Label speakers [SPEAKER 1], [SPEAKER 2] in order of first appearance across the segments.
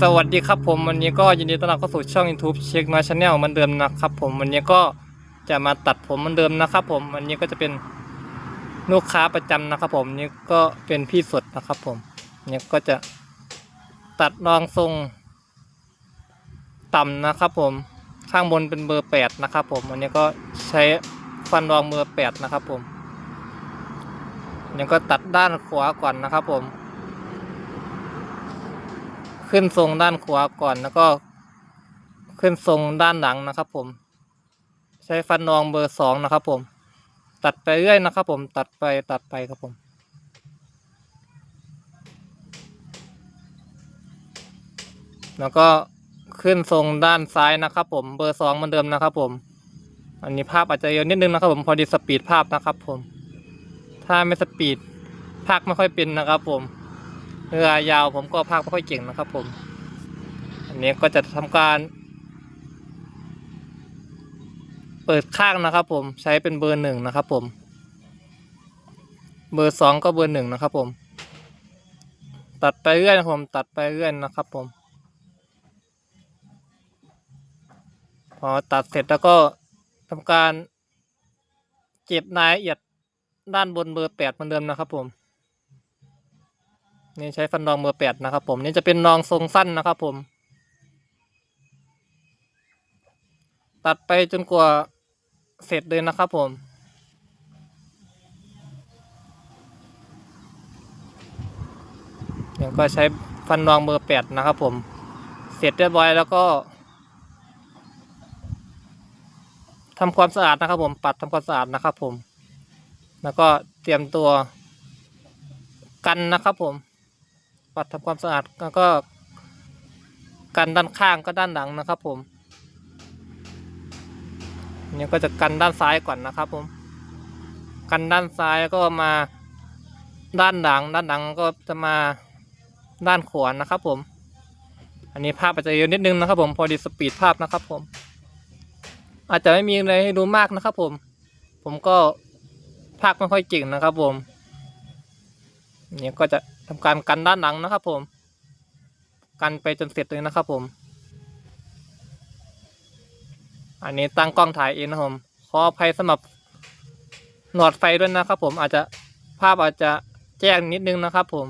[SPEAKER 1] สวัสดีครับผมวันนี้ก็ยินดีต้อนรับเข้าสู่ช่อง YouTube เช็คมาชาแนลเหมือนเดิมนะครับผมวันนี้ก็จะมาตัดผมเหมือนเดิมนะครับผมวันนี้ก็จะเป็นลูกค้าประจำนะครับผมนี่ก็เป็นพี่สดนะครับผมนี่ก็จะตัดรองทรง ต่ำนะครับผมข้างบนเป็นเบอร์แปดนะครับผมวันนี้ก็ใช้ฟันรองเบอร์แปดนะครับผมนี่ก็ตัดด้านขวาก่อนนะครับผม ขึ้นทรงด้านขวาก่อนแล้วก็ขึ้นทรงด้านหลังนะครับ ผม ใช้ฟันรองเบอร์สองนะครับ ผม ตัดไปเรื่อยนะครับ ผมตัดไปตัดไปครับผมแล้วก็ขึ้นทรงด้านซ้ายนะครับ ผมเบอร์สองเหมือนเดิมนะครับ ผม อันนี้ภาพอาจจะเยอะนิดนึงนะครับ ผมพอดีสปีดภาพนะครับ ผม ถ้าไม่สปีดภาคไม่ค่อยเป็นนะครับ ผม เรือยาวผมก็ภาคไม่ค่อยเก่งนะครับ ผม อันนี้ก็จะทำการ เปิดข้างนะครับ ผมใช้เป็นเบอร์หนึ่งนะครับ ผม เบอร์สองก็เบอร์หนึ่งนะครับ ผม ตัดไปเรื่อยนะครับผม ตัดไปเรื่อยนะครับ ผม พอตัดเสร็จแล้วก็ทำการเก็บรายละเอียดด้านบนเบอร์แปดเหมือนเดิมนะครับ ผม นี่ใช้ฟันรองเบอร์แปดนะครับ ผมนี่จะเป็นรองทรงสั้นนะครับ ผม ตัดไปจนกว่าเสร็จเลยนะครับ ผมเดี๋ยวก็ใช้ฟันรองเบอร์แปดนะครับ ผม เสร็จเรียบร้อยแล้วก็ทำความสะอาดนะครับ ผม ปัดทำความสะอาดนะครับ ผม แล้วก็เตรียมตัวกันนะครับผม ปัดทำความสะอาดแล้วก็กันด้านข้างก็ด้านหลังนะครับ ผมนี่ก็จะกันด้านซ้ายก่อนนะครับ ผม กันด้านซ้ายก็มาด้านหลัง ด้านหลังก็จะมาด้านขวานะครับ ผม อันนี้ภาพอาจจะเยอะนิดนึงนะครับ ผมพอดีสปีดภาพนะครับ ผม อาจจะไม่มีอะไรให้ดูมากนะครับ ผม ผมก็ภาคไม่ค่อยเก่งนะครับ ผมนี่ก็จะ ทำการกันด้านหลังนะครับผม กันไปจนเสร็จเลยนะครับผม อันนี้ตั้งกล้องถ่ายเองนะผมขออภัยสำหรับหลอดไฟด้วยนะครับผมอาจจะภาพอาจจะแจ้งนิดนึงนะครับผม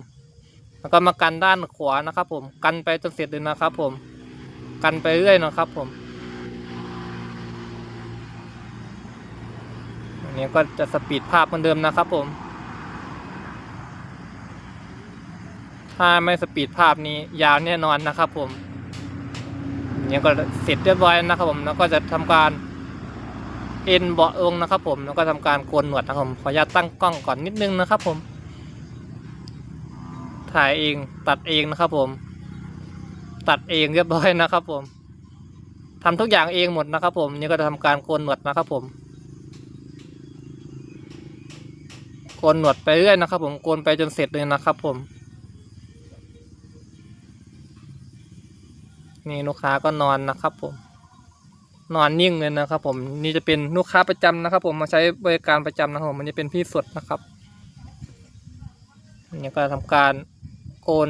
[SPEAKER 1] แล้วก็มากันด้านขวานะครับผม กันไปจนเสร็จเลยนะครับผม กันไปเรื่อยนะครับผมอันนี้ก็จะสปีดภาพเหมือนเดิมนะครับผม ถ้าไม่สปีดภาพนี้ยาวแน่นอนนะครับ ผมเนี่ยก็เสร็จเรียบร้อยนะครับ ผมแล้วก็จะทำการเอ็นเบาะลงนะครับ ผมแล้วก็ทำการโกนหนวดนะครับผมขออนุญาตตั้งกล้องก่อนนิดนึงนะครับ ผม ถ่ายเองตัดเองนะครับ ผม ตัดเองเรียบร้อยนะครับ ผมทำทุกอย่างเองหมดนะครับ ผมนี่ก็จะทำการโกนหนวดนะครับ ผมโกนหนวดไปเรื่อยนะครับ ผมโกนไปจนเสร็จเลยนะครับ ผม นี่ลูกค้าก็นอนนะครับผม นอนนิ่งเลยนะครับ ผมนี่จะเป็นลูกค้าประจำนะครับ ผมมาใช้บริการประจำนะครับผมมันจะเป็นพี่สดนะครับนี่ก็ทำการโกน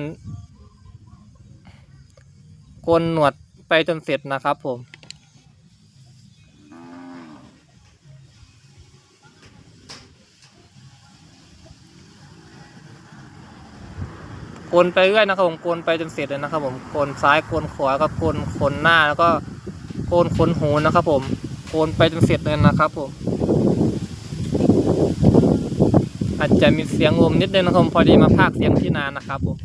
[SPEAKER 1] โกนหนวดไปจนเสร็จนะครับผม โกนไปเรื่อยนะครับผมโกนไปจนเสร็จเลยนะครับ ผมโกนซ้ายโกนขวาก็โกนขนหน้าแล้วก็โกนขนหูนะครับ ผมโกนไปจนเสร็จเลยนะครับ ผม อาจจะมีเสียงงมนิดนึงนะครับผมพอดีมาพากเสียงที่นานนะครับ ผม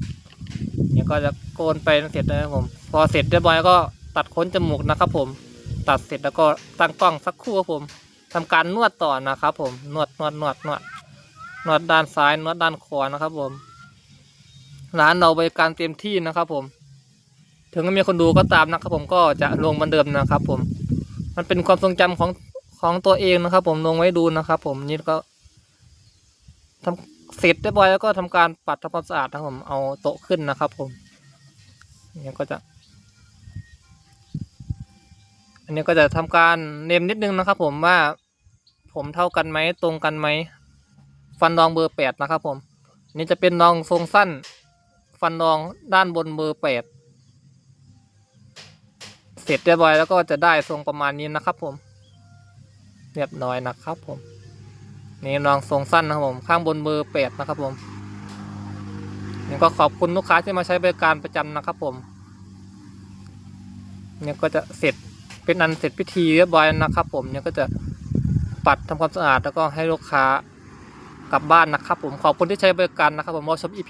[SPEAKER 1] เนี่ยก็จะโกนไปจนเสร็จเลยนะครับผม พอเสร็จเรียบร้อยก็ตัดขนจมูกนะครับ ผม ตัดเสร็จแล้วก็ตั้งกล้องสักครู่ครับผมทำการนวดต่อนะครับ ผมนวดนวดนวดนวดนวดด้านซ้ายนวดด้านขวานะครับ ผม ร้านเราบริการเต็มที่นะครับผม ถึงไม่มีคนดูก็ตามนะครับผมก็จะลงเหมือนเดิมนะครับ ผม มันเป็นความทรงจำของของตัวเองนะครับ ผมลงไว้ดูนะครับ ผมนี่ก็ทำเสร็จเรียบร้อยแล้วก็ทำการปัดทำความสะอาดนะครับผมเอาโต๊ะขึ้นนะครับ ผมนี่ก็จะ อันนี้ก็จะทำการเนมนิดนึงนะครับ ผมว่า ผมเท่ากันไหมตรงกันไหมฟันรองเบอร์แปดนะครับ ผมนี่จะเป็นรองทรงสั้น ฟันรองด้านบนเบอร์แปดเสร็จเรียบร้อยแล้วก็จะได้ทรงประมาณนี้นะครับผม เรียบร้อยนะครับผม นี่รองทรงสั้นนะครับผม ข้างบนเบอร์แปดนะครับผมนี่ก็ขอบคุณลูกค้าที่มาใช้บริการประจำนะครับผมเนี่ยก็จะเสร็จเป็นอันเสร็จพิธีเรียบร้อยนะครับ ผมเนี่ยก็จะปัดทำความสะอาดแล้วก็ให้ลูกค้ากลับบ้านนะครับ ผมขอบคุณที่ใช้บริการนะครับผมรอชม EP